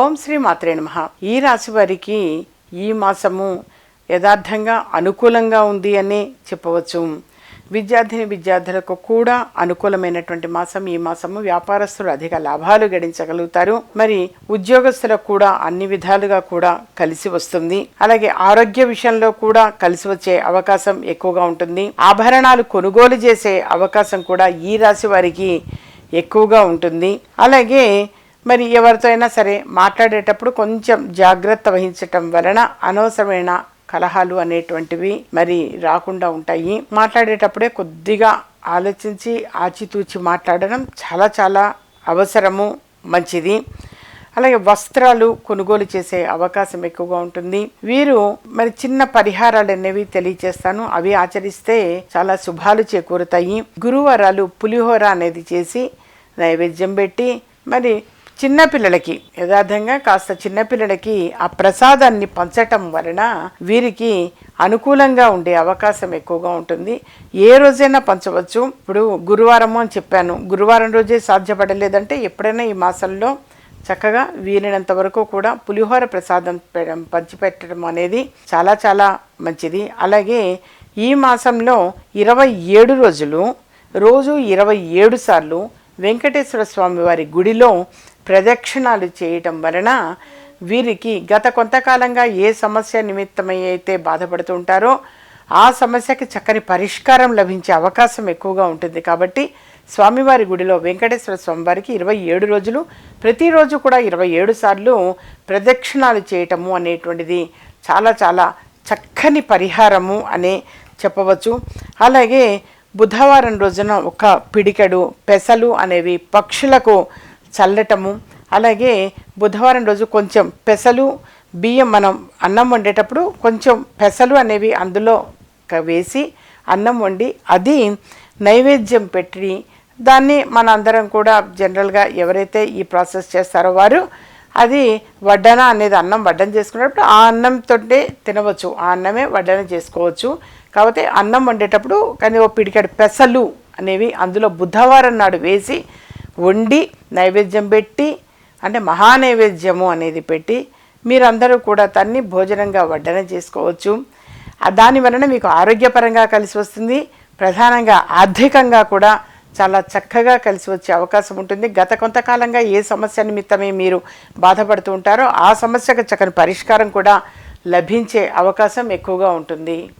ఓం శ్రీ మాత్రే నమ. ఈ రాశి వారికి ఈ మాసము యథార్థంగా అనుకూలంగా ఉంది అని చెప్పవచ్చు. విద్యార్థిని విద్యార్థులకు కూడా అనుకూలమైనటువంటి మాసం ఈ మాసము వ్యాపారస్తులు అధిక లాభాలు గడించగలుగుతారు. మరి ఉద్యోగస్తులకు కూడా అన్ని విధాలుగా కూడా కలిసి వస్తుంది. అలాగే ఆరోగ్య విషయంలో కూడా కలిసి వచ్చే అవకాశం ఎక్కువగా ఉంటుంది. ఆభరణాలు కొనుగోలు చేసే అవకాశం కూడా ఈ రాశి వారికి ఎక్కువగా ఉంటుంది. అలాగే మరి ఎవరితో అయినా సరే మాట్లాడేటప్పుడు కొంచెం జాగ్రత్త వహించటం వలన అనవసరమైన కలహాలు అనేటువంటివి మరి రాకుండా ఉంటాయి. మాట్లాడేటప్పుడే కొద్దిగా ఆలోచించి ఆచితూచి మాట్లాడడం చాలా చాలా అవసరము మంచిది. అలాగే వస్త్రాలు కొనుగోలు చేసే అవకాశం ఎక్కువగా ఉంటుంది. వీరు మరి చిన్న పరిహారాలు అనేవి తెలియచేస్తాను. అవి ఆచరిస్తే చాలా శుభాలు చేకూరుతాయి. గురువారాలు పులిహోర అనేది చేసి నైవేద్యం పెట్టి మరి చిన్నపిల్లలకి యథార్థంగా కాస్త చిన్నపిల్లలకి ఆ ప్రసాదాన్ని పంచటం వలన వీరికి అనుకూలంగా ఉండే అవకాశం ఎక్కువగా ఉంటుంది. ఏ రోజైనా పంచవచ్చు. ఇప్పుడు గురువారము అని చెప్పాను. గురువారం రోజే సాధ్యపడలేదంటే ఎప్పుడైనా ఈ మాసంలో చక్కగా వీలైనంత వరకు కూడా పులిహోర ప్రసాదం పంచిపెట్టడం అనేది చాలా చాలా మంచిది. అలాగే ఈ మాసంలో ఇరవై ఏడు రోజులు రోజు ఇరవై ఏడు సార్లు వెంకటేశ్వర స్వామి వారి గుడిలో ప్రదక్షిణాలు చేయటం వలన వీరికి గత కొంతకాలంగా ఏ సమస్య నిమిత్తమై అయితే బాధపడుతుంటారో ఆ సమస్యకి చక్కని పరిష్కారం లభించే అవకాశం ఎక్కువగా ఉంటుంది. కాబట్టి స్వామివారి గుడిలో వెంకటేశ్వర స్వామివారికి ఇరవై ఏడు రోజులు ప్రతిరోజు కూడా ఇరవై ఏడు సార్లు ప్రదక్షిణాలు చేయటము అనేటువంటిది చాలా చాలా చక్కని పరిహారము అనే చెప్పవచ్చు. అలాగే బుధవారం రోజున ఒక పిడికెడు పెసలు అనేవి పక్షులకు చల్లటము. అలాగే బుధవారం రోజు కొంచెం పెసలు బియ్యం మనం అన్నం వండేటప్పుడు కొంచెం పెసలు అనేవి అందులో వేసి అన్నం వండి అది నైవేద్యం పెట్టి దాన్ని మన అందరం కూడా జనరల్గా ఎవరైతే ఈ ప్రాసెస్ చేస్తారో వారు అది వడ్డన అనేది అన్నం వడ్డన చేసుకునేటప్పుడు ఆ అన్నంతో తినవచ్చు. ఆ అన్నమే వడ్డన చేసుకోవచ్చు. కాకపోతే అన్నం వండేటప్పుడు కానీ ఓ పిడికాడు పెసలు అనేవి అందులో బుధవారం నాడు వేసి వండి నైవేద్యం పెట్టి అంటే మహా నైవేద్యము అనేది పెట్టి మీరందరూ కూడా తన్ని భోజనంగా వడ్డన చేసుకోవచ్చు. దాని వలన మీకు ఆరోగ్యపరంగా కలిసి వస్తుంది. ప్రధానంగా ఆర్థికంగా కూడా చాలా చక్కగా కలిసి వచ్చే అవకాశం ఉంటుంది. గత కొంతకాలంగా ఏ సమస్య నిమిత్తమే మీరు బాధపడుతూ ఉంటారో ఆ సమస్యకు చక్కని పరిష్కారం కూడా లభించే అవకాశం ఎక్కువగా ఉంటుంది.